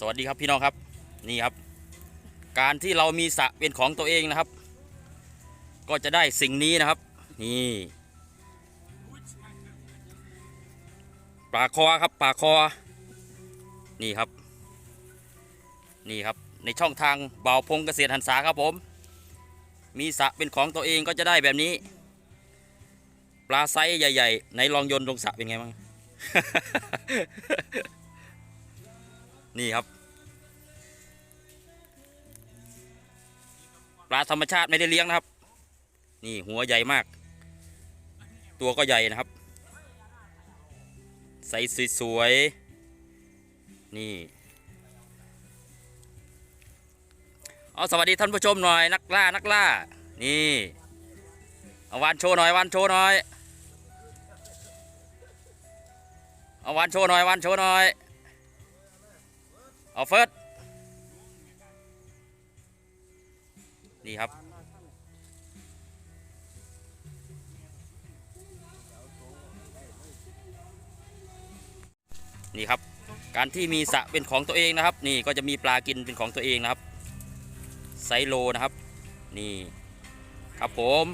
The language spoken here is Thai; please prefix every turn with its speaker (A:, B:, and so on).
A: สวัสดีครับพี่น้องครับนี่ครับ การที่เรามีสระเป็นของตัวเองนะครับ ก็จะได้สิ่งนี้นะครับ นี่ปลาคอครับปลาคอ นี่ครับ นี่ครับในช่องทางเบาพงเกษตรหันษาครับผม มีสระเป็นของตัวเองก็จะได้แบบนี้ ปลาไซส์ใหญ่ๆไหนลองยนต์ลงสระเป็นไงบ้าง นี่ครับ ปลาธรรมชาติไม่ได้เลี้ยงนะครับ นี่หัวใหญ่มาก ตัวก็ใหญ่นะครับ ใสสวยๆนี่เอาสวัสดีท่านผู้ชมหน่อยนักล่านักล่า นี่เอาวานโชว์หน่อยวานโชว์หน่อยเอาวานโชว์หน่อยวานโชว์หน่อย เอาเฟิร์สนี่ครับ นี่ครับ การที่มีสระเป็นของตัวเองนะครับ นี่ก็จะมีปลากินเป็นของตัวเองนะครับไซโลนะครับ นี่ ครับผม